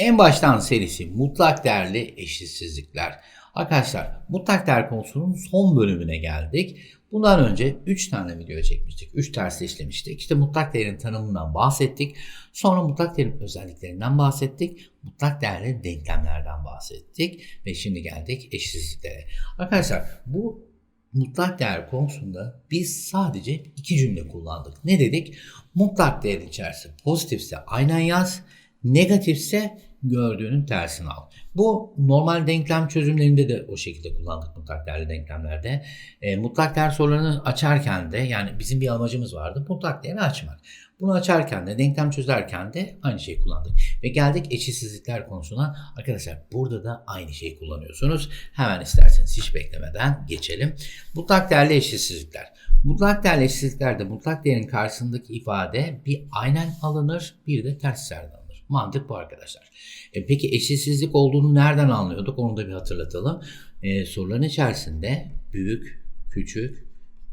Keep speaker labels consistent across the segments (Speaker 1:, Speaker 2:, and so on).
Speaker 1: En baştan serisi mutlak değerli eşitsizlikler. Arkadaşlar mutlak değer konusunun son bölümüne geldik. Bundan önce 3 tane video çekmiştik. 3 ters işlemiştik. İşte mutlak değerin tanımından bahsettik. Sonra mutlak değerin özelliklerinden bahsettik. Mutlak değerli denklemlerden bahsettik. Ve şimdi geldik eşitsizliklere. Arkadaşlar bu mutlak değer konusunda biz sadece iki cümle kullandık. Ne dedik? Mutlak değer içerisinde pozitifse aynen yaz, negatifse gördüğünün tersini al. Bu normal denklem çözümlerinde de o şekilde kullandık mutlak değerli denklemlerde. E, mutlak değer sorularını açarken de yani bizim bir amacımız vardı mutlak değeri açmak. Bunu açarken de denklem çözerken de aynı şeyi kullandık. Ve geldik eşitsizlikler konusuna. Arkadaşlar burada da aynı şeyi kullanıyorsunuz. Hemen isterseniz hiç beklemeden geçelim. Mutlak değerli eşitsizlikler. Mutlak değerli eşitsizliklerde mutlak değerin karşısındaki ifade bir aynen alınır bir de ters alınır. Mantık bu arkadaşlar. E peki eşitsizlik olduğunu nereden anlıyorduk? Onu da bir hatırlatalım. E, soruların içerisinde büyük, küçük,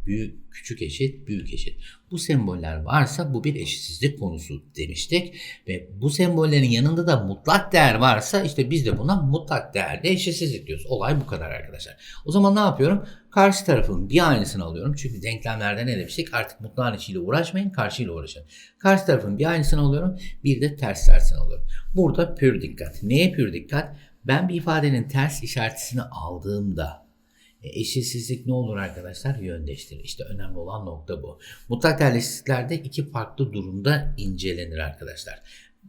Speaker 1: büyük, küçük eşit, büyük eşit. Bu semboller varsa bu bir eşitsizlik konusu demiştik. Ve bu sembollerin yanında da mutlak değer varsa işte biz de buna mutlak değerli eşitsizlik diyoruz. Olay bu kadar arkadaşlar. O zaman ne yapıyorum? Karşı tarafın bir aynısını alıyorum. Çünkü denklemlerde ne demiştik? Artık mutlağın içiyle uğraşmayın, karşıyla uğraşın. Karşı tarafın bir aynısını alıyorum. Bir de ters tersini alıyorum. Burada pür dikkat. Neye pür dikkat? Ben bir ifadenin ters işaretisini aldığımda eşitsizlik ne olur arkadaşlar? Yön değiştirir. İşte önemli olan nokta bu. Mutlak değerleşikliklerde iki farklı durumda incelenir arkadaşlar.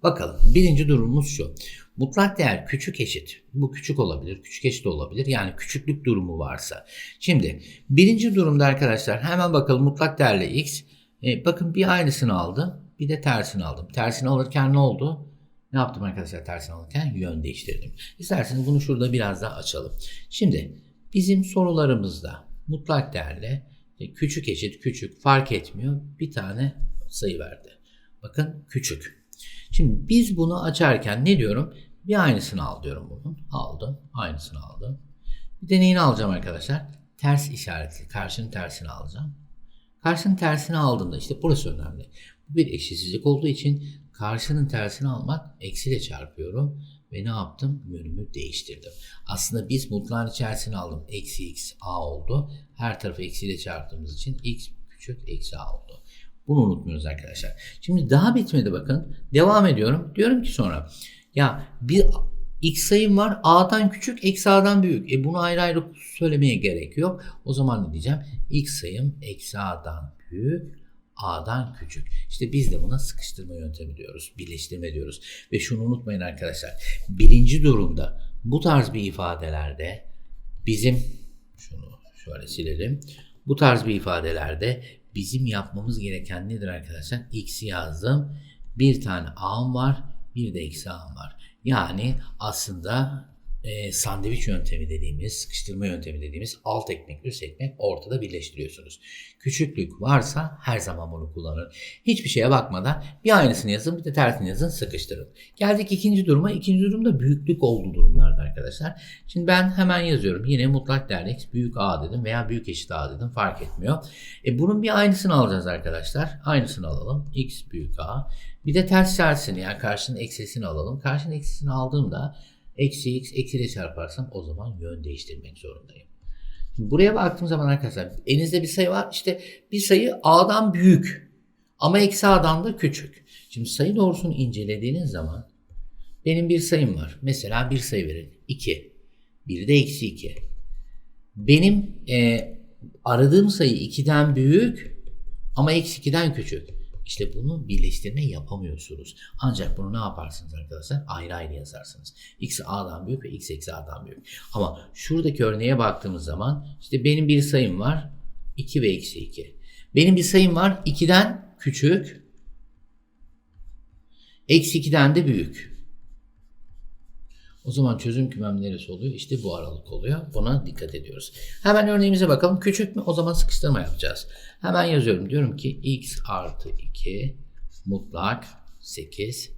Speaker 1: Bakalım birinci durumumuz şu. Mutlak değer küçük eşit. Bu küçük olabilir, küçük eşit olabilir. Yani küçüklük durumu varsa. Şimdi birinci durumda arkadaşlar hemen bakalım mutlak değerle x. E, bakın bir aynısını aldım. Bir de tersini aldım. Tersini alırken ne oldu? Ne yaptım arkadaşlar tersini alırken? Yön değiştirdim. İsterseniz bunu şurada biraz daha açalım. Şimdi Bizim sorularımızda mutlak değerle küçük eşit küçük fark etmiyor bir tane sayı verdi. Bakın küçük. Şimdi biz bunu açarken ne diyorum? Bir aynısını al diyorum bunun. Aldım. Aynısını aldım. Bir de neyini alacağım arkadaşlar? Ters işaretli. Karşının tersini alacağım. Karşının tersini aldığımda işte burası önemli. Bu bir eşitsizlik olduğu için karşının tersini almak eksiyle çarpıyorum ve ne yaptım? Yönümü değiştirdim. Aslında biz mutlağın içerisine aldım. Eksi x a oldu. Her tarafı eksiyle çarptığımız için x küçük eksi a oldu. Bunu unutmuyoruz arkadaşlar. Şimdi daha bitmedi bakın. Devam ediyorum. Diyorum ki sonra ya bir x sayım var a'dan küçük eksi a'dan büyük. E bunu ayrı ayrı söylemeye gerek yok. O zaman ne diyeceğim? x sayım eksi a'dan büyük A'dan küçük. İşte biz de buna sıkıştırma yöntemi diyoruz. Birleştirme diyoruz. Ve şunu unutmayın arkadaşlar. Birinci durumda bu tarz bir ifadelerde bizim şunu şöyle silelim. Bu tarz bir ifadelerde bizim yapmamız gereken nedir arkadaşlar? X'i yazdım. Bir tane A'm var. Bir de eksi A'm var. Yani aslında e, sandviç yöntemi dediğimiz, sıkıştırma yöntemi dediğimiz alt ekmek, üst ekmek ortada birleştiriyorsunuz. Küçüklük varsa her zaman bunu kullanın. Hiçbir şeye bakmadan bir aynısını yazın bir de tersini yazın sıkıştırın. Geldik ikinci duruma. İkinci durumda büyüklük olduğu durumlarda arkadaşlar. Şimdi ben hemen yazıyorum. Yine mutlak değerli x büyük a dedim veya büyük eşit a dedim fark etmiyor. E, bunun bir aynısını alacağız arkadaşlar. Aynısını alalım. x büyük a. Bir de ters tersini yani karşının eksisini alalım. Karşının eksisini aldığımda Eksi x eksi ile çarparsam o zaman yön değiştirmek zorundayım. Şimdi buraya baktığım zaman arkadaşlar elinizde bir sayı var. İşte bir sayı a'dan büyük ama eksi a'dan da küçük. Şimdi sayı doğrusunu incelediğiniz zaman benim bir sayım var. Mesela bir sayı verin. 2. Bir de eksi 2. Benim e, aradığım sayı 2'den büyük ama eksi 2'den küçük. İşte bunu birleştirme yapamıyorsunuz. Ancak bunu ne yaparsınız arkadaşlar? Ayrı ayrı yazarsınız. X A'dan büyük ve X eksi A'dan büyük. Ama şuradaki örneğe baktığımız zaman işte benim bir sayım var. 2 ve eksi 2. Benim bir sayım var. 2'den küçük. Eksi 2'den de büyük. O zaman çözüm kümem neresi oluyor? İşte bu aralık oluyor. Buna dikkat ediyoruz. Hemen örneğimize bakalım. Küçük mü? O zaman sıkıştırma yapacağız. Hemen yazıyorum. Diyorum ki x artı 2 mutlak 8.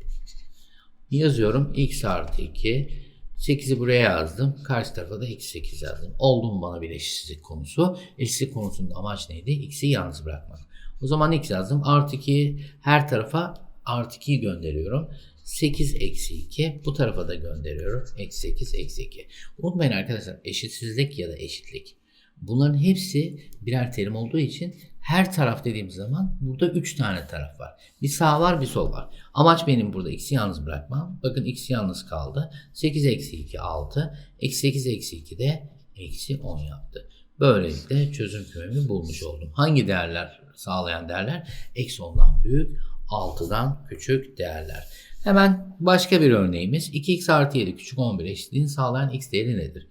Speaker 1: Yazıyorum. x artı 2 8'i buraya yazdım. Karşı tarafa da x 8 yazdım. Oldu mu bana bir eşitsizlik konusu? Eşitsizlik konusunda amaç neydi? x'i yalnız bırakmak. O zaman x yazdım. Artı 2 her tarafa artı 2'yi gönderiyorum. 8 eksi 2 bu tarafa da gönderiyorum. Eksi 8 eksi 2. Unutmayın arkadaşlar eşitsizlik ya da eşitlik. Bunların hepsi birer terim olduğu için her taraf dediğim zaman burada 3 tane taraf var. Bir sağ var bir sol var. Amaç benim burada x'i yalnız bırakmam. Bakın x yalnız kaldı. 8 eksi 2 6. Eksi 8 eksi 2 de eksi 10 yaptı. Böylelikle çözüm kümemi bulmuş oldum. Hangi değerler sağlayan değerler? Eksi 10'dan büyük, 6'dan küçük değerler. Hemen başka bir örneğimiz 2x artı 7 küçük 11 eşitliğini sağlayan x değeri nedir?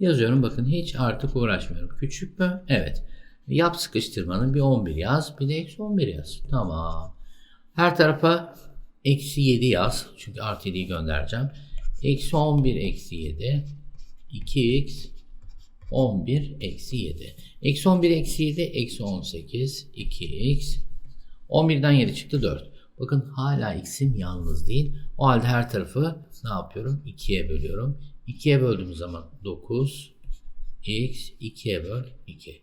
Speaker 1: Yazıyorum bakın hiç artık uğraşmıyorum. Küçük mü? Evet. Yap sıkıştırmanın bir 11 yaz bir de eksi 11 yaz. Tamam. Her tarafa eksi 7 yaz. Çünkü artı 7'yi göndereceğim. Eksi 11 eksi 7 2x 11 eksi 7. Eksi 11 eksi 7 eksi 18 2x 11'den 7 çıktı 4. Bakın hala x'im yalnız değil. O halde her tarafı ne yapıyorum? 2'ye bölüyorum. 2'ye böldüğüm zaman 9 x 2'ye böl 2.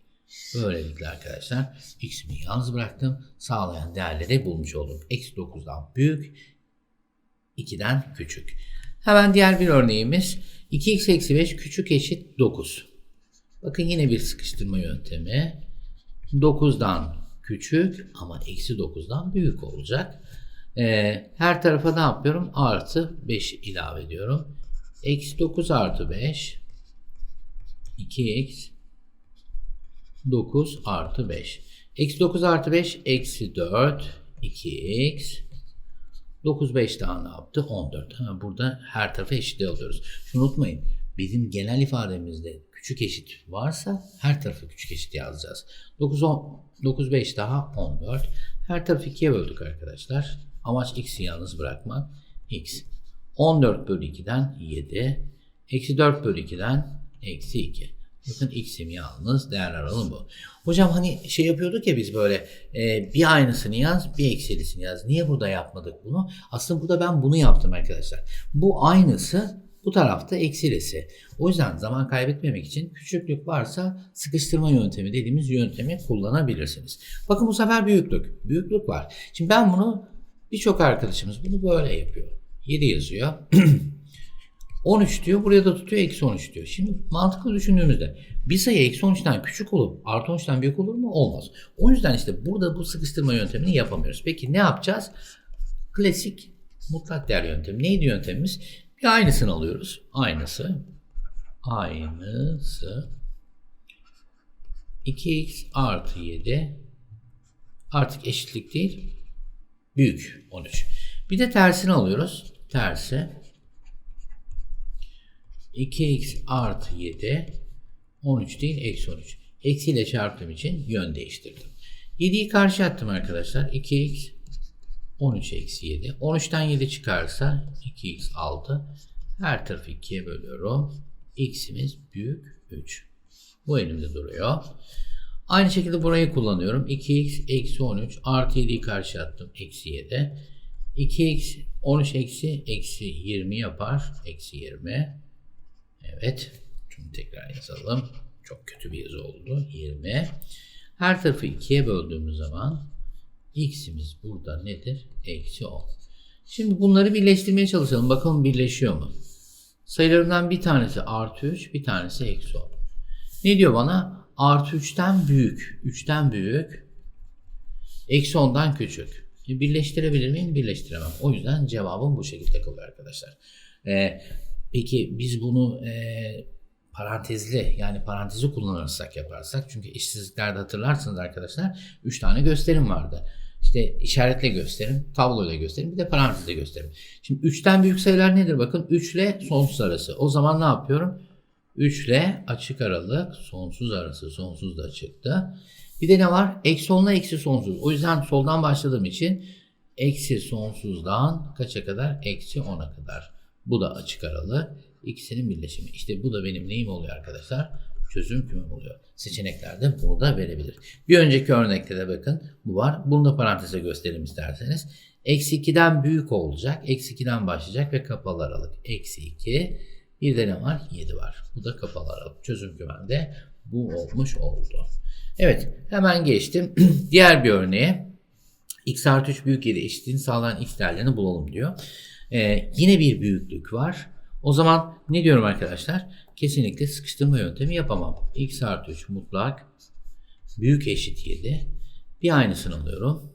Speaker 1: Böylelikle arkadaşlar x'imi yalnız bıraktım. Sağlayan değerleri bulmuş oldum. Eksi 9'dan büyük 2'den küçük. Hemen diğer bir örneğimiz 2x eksi 5 küçük eşit 9. Bakın yine bir sıkıştırma yöntemi. 9'dan küçük ama eksi 9'dan büyük olacak. Ee, her tarafa ne yapıyorum? Artı 5 ilave ediyorum. Eksi 9 artı 5 2x 9 artı 5. Eksi 9 artı 5 eksi 4 2x 9 5 daha ne yaptı? 14. Ha, burada her tarafa eşit alıyoruz. Şunu unutmayın. Bizim genel ifademizde küçük eşit varsa her tarafı küçük eşit yazacağız. 9 10 9 5 daha 14. Her tarafı 2'ye böldük arkadaşlar. Amaç x'i yalnız bırakmak. x 14 bölü 2'den 7. Eksi 4 bölü 2'den eksi 2. Bakın x'im yalnız değerler alın bu. Hocam hani şey yapıyorduk ya biz böyle e, bir aynısını yaz bir eksilisini yaz. Niye burada yapmadık bunu? Aslında burada ben bunu yaptım arkadaşlar. Bu aynısı bu tarafta eksilisi. O yüzden zaman kaybetmemek için küçüklük varsa sıkıştırma yöntemi dediğimiz yöntemi kullanabilirsiniz. Bakın bu sefer büyüklük. Büyüklük var. Şimdi ben bunu birçok arkadaşımız bunu böyle yapıyor. 7 yazıyor. 13 diyor. Buraya da tutuyor. Eksi 13 diyor. Şimdi mantıklı düşündüğümüzde bir sayı eksi 13'ten küçük olup artı 13'ten büyük olur mu? Olmaz. O yüzden işte burada bu sıkıştırma yöntemini yapamıyoruz. Peki ne yapacağız? Klasik mutlak değer yöntemi. Neydi yöntemimiz? Bir aynısını alıyoruz. Aynısı. Aynısı. 2x artı 7 artık eşitlik değil. Büyük 13. Bir de tersini alıyoruz. Tersi 2x artı 7 13 değil eksi 13. Eksiyle çarptığım için yön değiştirdim. 7'yi karşı attım arkadaşlar. 2x 13 eksi 7. 13'ten 7 çıkarsa 2x 6. Her tarafı 2'ye bölüyorum. x'imiz büyük 3. Bu elimde duruyor. Aynı şekilde burayı kullanıyorum. 2x eksi 13 artı 7'yi karşı attım. Eksi 7. 2x 13 eksi eksi 20 yapar. Eksi 20. Evet. Şunu tekrar yazalım. Çok kötü bir yazı oldu. 20. Her tarafı 2'ye böldüğümüz zaman x'imiz burada nedir? Eksi 10. Şimdi bunları birleştirmeye çalışalım. Bakalım birleşiyor mu? Sayılarımdan bir tanesi artı 3, bir tanesi eksi 10. Ne diyor bana? Artı 3'ten büyük. 3'ten büyük. Eksi 10'dan küçük. E, birleştirebilir miyim? Birleştiremem. O yüzden cevabım bu şekilde kalıyor arkadaşlar. Ee, peki biz bunu e, parantezli yani parantezi kullanırsak yaparsak çünkü eşsizliklerde hatırlarsınız arkadaşlar 3 tane gösterim vardı. İşte işaretle gösterim, tabloyla gösterim, bir de parantezle gösterim. Şimdi 3'ten büyük sayılar nedir? Bakın 3 ile sonsuz arası. O zaman ne yapıyorum? 3 ile açık aralık, sonsuz arası, sonsuz da çıktı. Bir de ne var? Eksi 10 ile eksi sonsuz. O yüzden soldan başladığım için eksi sonsuzdan kaça kadar? Eksi 10'a kadar. Bu da açık aralık. İkisinin birleşimi. İşte bu da benim neyim oluyor arkadaşlar? Çözüm kümem oluyor. Seçeneklerde bunu da verebilir. Bir önceki örnekte de bakın bu var. Bunu da paranteze göstereyim isterseniz. Eksi 2'den büyük olacak. Eksi 2'den başlayacak ve kapalı aralık. Eksi 2. Bir de ne var? 7 var. Bu da kapalı aralık. Çözüm kümemde bu olmuş oldu. Evet hemen geçtim. Diğer bir örneğe. x artı 3 büyük 7 eşitliğini sağlayan x değerlerini bulalım diyor. Ee, yine bir büyüklük var. O zaman ne diyorum arkadaşlar? Kesinlikle sıkıştırma yöntemi yapamam. x artı 3 mutlak büyük eşit 7. Bir aynısını alıyorum.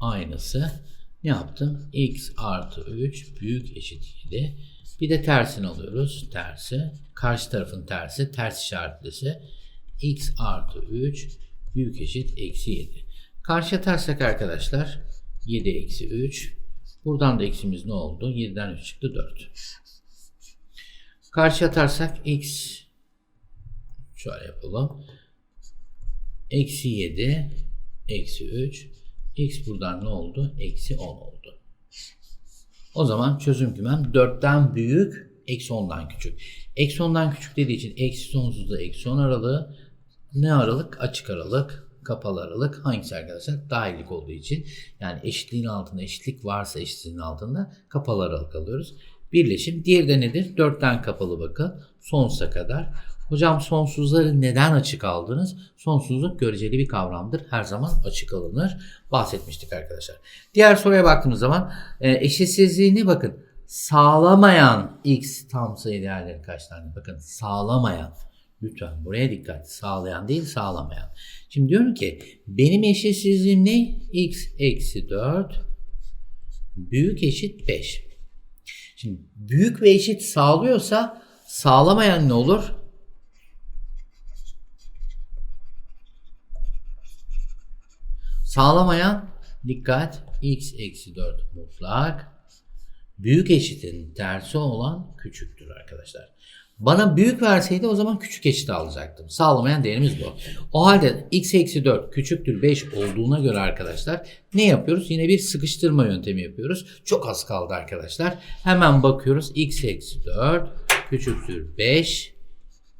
Speaker 1: Aynısı. Ne yaptım? x artı 3 büyük eşit 7. Bir de tersini alıyoruz. Tersi. Karşı tarafın tersi. Ters işaretlisi. x artı 3 büyük eşit eksi 7. Karşı atarsak arkadaşlar 7 eksi 3. Buradan da eksimiz ne oldu? 7'den 3 çıktı 4. Karşı atarsak x şöyle yapalım. Eksi 7 eksi 3 x buradan ne oldu? Eksi 10 oldu. O zaman çözüm kümem 4'ten büyük, eksi 10'dan küçük. Eksi 10'dan küçük dediği için eksi sonsuzda eksi 10 aralığı ne aralık? Açık aralık, kapalı aralık. Hangisi arkadaşlar? Dahillik olduğu için. Yani eşitliğin altında eşitlik varsa eşitliğin altında kapalı aralık alıyoruz. Birleşim. Diğeri de nedir? 4'ten kapalı bakın. Sonsuza kadar. Hocam sonsuzları neden açık aldınız? Sonsuzluk göreceli bir kavramdır. Her zaman açık alınır. Bahsetmiştik arkadaşlar. Diğer soruya baktığımız zaman e, eşitsizliğini bakın. Sağlamayan x tam sayı değerleri kaç tane? Bakın sağlamayan. Lütfen buraya dikkat. Sağlayan değil sağlamayan. Şimdi diyorum ki benim eşitsizliğim ne? x eksi 4 büyük eşit 5. Şimdi büyük ve eşit sağlıyorsa sağlamayan ne olur? Sağlamayan dikkat x eksi 4 mutlak büyük eşitin tersi olan küçüktür arkadaşlar. Bana büyük verseydi o zaman küçük eşit alacaktım. Sağlamayan değerimiz bu. O halde x eksi 4 küçüktür 5 olduğuna göre arkadaşlar ne yapıyoruz? Yine bir sıkıştırma yöntemi yapıyoruz. Çok az kaldı arkadaşlar. Hemen bakıyoruz. x eksi 4 küçüktür 5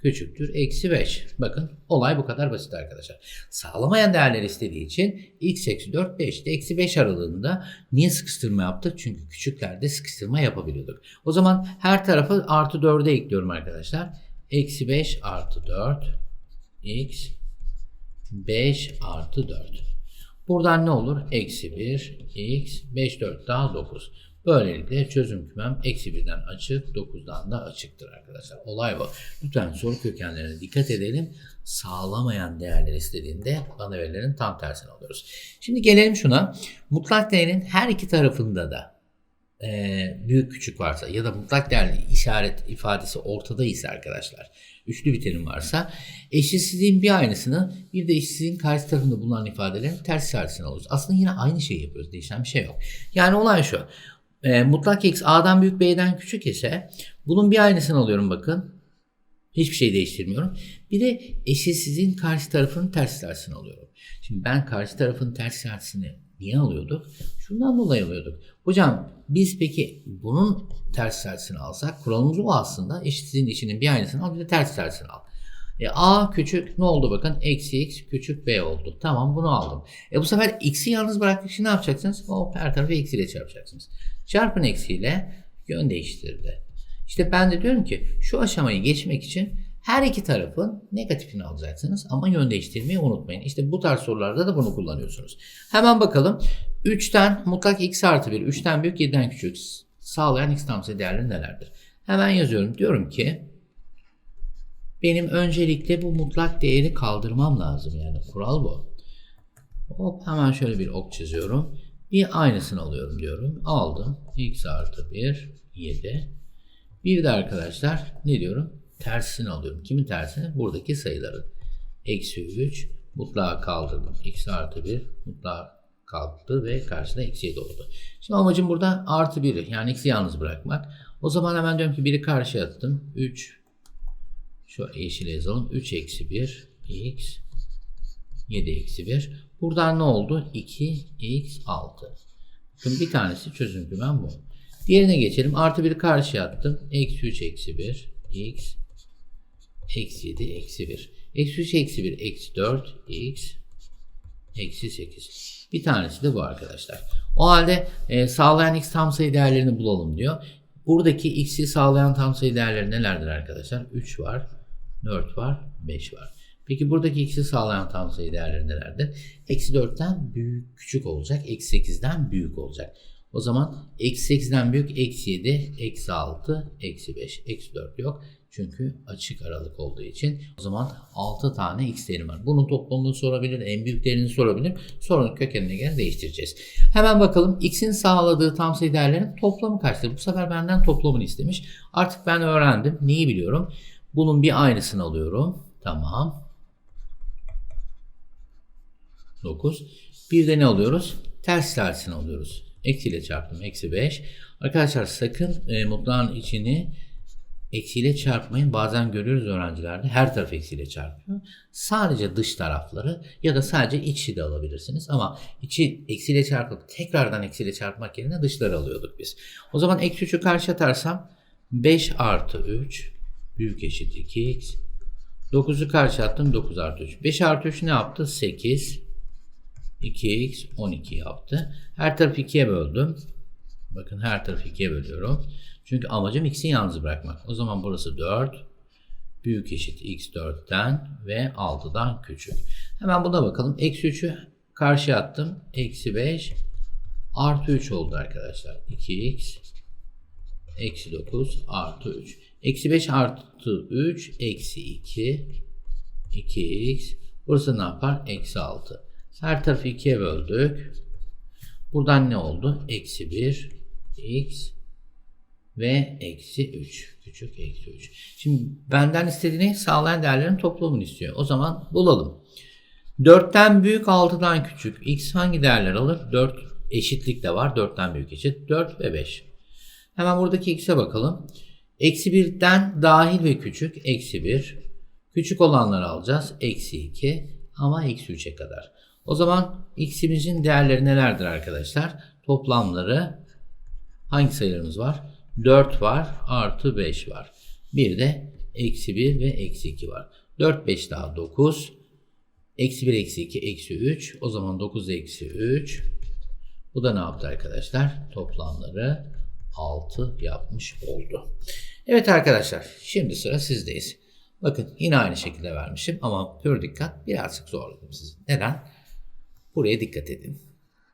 Speaker 1: küçüktür eksi 5. Bakın olay bu kadar basit arkadaşlar. Sağlamayan değerler istediği için x eksi 4 5 de eksi 5 aralığında niye sıkıştırma yaptık? Çünkü küçüklerde sıkıştırma yapabiliyorduk. O zaman her tarafı artı 4'e ekliyorum arkadaşlar. Eksi 5 artı 4 x 5 artı 4. Buradan ne olur? Eksi 1 x 5 4 daha 9. Böylelikle çözüm kümem eksi 1'den açık, 9'dan da açıktır arkadaşlar. Olay bu. Lütfen soru kökenlerine dikkat edelim. Sağlamayan değerler istediğinde bana verilerin tam tersini alıyoruz. Şimdi gelelim şuna. Mutlak değerin her iki tarafında da e, büyük küçük varsa ya da mutlak değerli işaret ifadesi ortada ise arkadaşlar üçlü bir terim varsa eşitsizliğin bir aynısını bir de eşitsizliğin karşı tarafında bulunan ifadelerin ters işaretini alıyoruz. Aslında yine aynı şeyi yapıyoruz. Değişen bir şey yok. Yani olay şu e, mutlak x a'dan büyük b'den küçük ise bunun bir aynısını alıyorum bakın. Hiçbir şey değiştirmiyorum. Bir de eşitsizliğin karşı tarafının ters tersini alıyorum. Şimdi ben karşı tarafın ters tersini niye alıyorduk? Şundan dolayı alıyorduk. Hocam biz peki bunun ters tersini alsak kuralımız o aslında eşitsizliğin içinin bir aynısını al bir de ters tersini al. E, A küçük ne oldu bakın? Eksi x küçük b oldu. Tamam bunu aldım. E bu sefer x'i yalnız bıraktık için ne yapacaksınız? O her tarafı eksiyle çarpacaksınız. Çarpın eksiyle yön değiştirdi. İşte ben de diyorum ki şu aşamayı geçmek için her iki tarafın negatifini alacaksınız ama yön değiştirmeyi unutmayın. İşte bu tarz sorularda da bunu kullanıyorsunuz. Hemen bakalım. 3'ten mutlak x artı 1, 3'ten büyük 7'den küçük sağlayan x tam sayı değerleri nelerdir? Hemen yazıyorum. Diyorum ki benim öncelikle bu mutlak değeri kaldırmam lazım. Yani kural bu. Hop hemen şöyle bir ok çiziyorum. Bir aynısını alıyorum diyorum. Aldım. x artı 1 7. Bir de arkadaşlar ne diyorum? Tersini alıyorum. Kimin tersini? Buradaki sayıların. Eksi 3 mutlağa kaldırdım. x artı 1 mutlağa kalktı ve karşıda eksi 7 oldu. Şimdi amacım burada artı 1'i yani x'i yalnız bırakmak. O zaman hemen diyorum ki 1'i karşıya attım. 3 şu yeşile yazalım. 3 eksi 1 x 7 eksi 1. Buradan ne oldu? 2x 6. Bakın bir tanesi çözüm kümem bu. Diğerine geçelim. Artı 1'i karşıya attım. Eksi 3 eksi 1 x eksi 7 eksi 1. Eksi 3 eksi 1 eksi 4 x eksi 8. Bir tanesi de bu arkadaşlar. O halde e, sağlayan x tam sayı değerlerini bulalım diyor. Buradaki x'i sağlayan tam sayı değerleri nelerdir arkadaşlar? 3 var, 4 var, 5 var. Peki buradaki x'i sağlayan tam sayı değerleri nelerdir? Eksi 4'ten büyük küçük olacak. Eksi 8'den büyük olacak. O zaman eksi 8'den büyük eksi 7, eksi 6, eksi 5, eksi 4 yok. Çünkü açık aralık olduğu için. O zaman 6 tane x değeri var. Bunun toplamını sorabilir, en büyük değerini sorabilir. Sorunun kökenine göre değiştireceğiz. Hemen bakalım x'in sağladığı tam sayı değerlerin toplamı kaçtır? Bu sefer benden toplamını istemiş. Artık ben öğrendim. Neyi biliyorum? Bunun bir aynısını alıyorum. Tamam. 9. Bir de ne alıyoruz? Ters tersini alıyoruz. Eksi ile çarptım. Eksi 5. Arkadaşlar sakın e, mutlağın içini eksiyle çarpmayın. Bazen görüyoruz öğrencilerde her taraf eksiyle çarpıyor. Sadece dış tarafları ya da sadece içi de alabilirsiniz. Ama içi eksiyle çarpıp tekrardan eksiyle çarpmak yerine dışları alıyorduk biz. O zaman eksi 3'ü karşı atarsam 5 artı 3 büyük eşit 2x. 9'u karşı attım 9 artı 3. 5 artı 3 ne yaptı? 8. 2x 12 yaptı. Her tarafı 2'ye böldüm. Bakın her tarafı 2'ye bölüyorum. Çünkü amacım x'i yalnız bırakmak. O zaman burası 4. Büyük eşit x 4'ten ve 6'dan küçük. Hemen buna bakalım. Eksi 3'ü karşıya attım. Eksi 5 artı 3 oldu arkadaşlar. 2x eksi 9 artı 3. Eksi 5 artı 3 eksi 2 2x. Burası ne yapar? Eksi 6. Her tarafı 2'ye böldük. Buradan ne oldu? Eksi 1 x ve eksi 3. Küçük eksi 3. Şimdi benden istediğini sağlayan değerlerin toplamını istiyor. O zaman bulalım. 4'ten büyük 6'dan küçük. X hangi değerler alır? 4 eşitlik de var. 4'ten büyük eşit. 4 ve 5. Hemen buradaki x'e bakalım. Eksi 1'den dahil ve küçük. Eksi 1. Küçük olanları alacağız. Eksi 2 ama eksi 3'e kadar. O zaman x'imizin değerleri nelerdir arkadaşlar? Toplamları hangi sayılarımız var? 4 var artı 5 var. Bir de eksi 1 ve eksi 2 var. 4 5 daha 9. Eksi 1 eksi 2 eksi 3. O zaman 9 eksi 3. Bu da ne yaptı arkadaşlar? Toplamları 6 yapmış oldu. Evet arkadaşlar şimdi sıra sizdeyiz. Bakın yine aynı şekilde vermişim ama pür dikkat birazcık zorladım sizi. Neden? Buraya dikkat edin.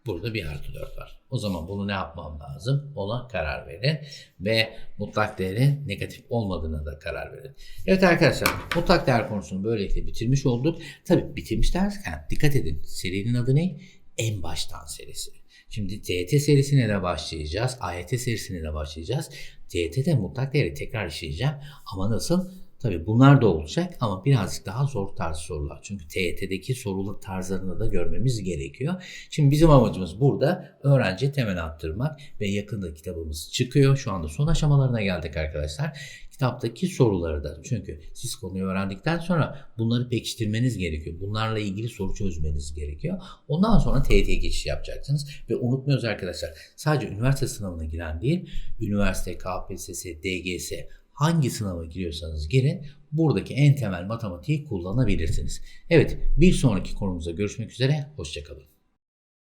Speaker 1: Burada bir artı 4 var. O zaman bunu ne yapmam lazım? Ona karar verin. Ve mutlak değerin negatif olmadığına da karar verin. Evet arkadaşlar mutlak değer konusunu böylelikle bitirmiş olduk. Tabi bitirmiş derken dikkat edin. Serinin adı ne? En baştan serisi. Şimdi TET serisine de başlayacağız. AYT serisine de başlayacağız. TET'de mutlak değeri tekrar işleyeceğim. Ama nasıl? Tabii bunlar da olacak ama birazcık daha zor tarz sorular. Çünkü TYT'deki soru tarzlarını da görmemiz gerekiyor. Şimdi bizim amacımız burada öğrenci temel attırmak ve yakında kitabımız çıkıyor. Şu anda son aşamalarına geldik arkadaşlar. Kitaptaki soruları da çünkü siz konuyu öğrendikten sonra bunları pekiştirmeniz gerekiyor. Bunlarla ilgili soru çözmeniz gerekiyor. Ondan sonra TYT'ye geçiş yapacaksınız. Ve unutmuyoruz arkadaşlar sadece üniversite sınavına giren değil, üniversite, KPSS, DGS hangi sınava giriyorsanız girin buradaki en temel matematiği kullanabilirsiniz. Evet bir sonraki konumuzda görüşmek üzere hoşçakalın.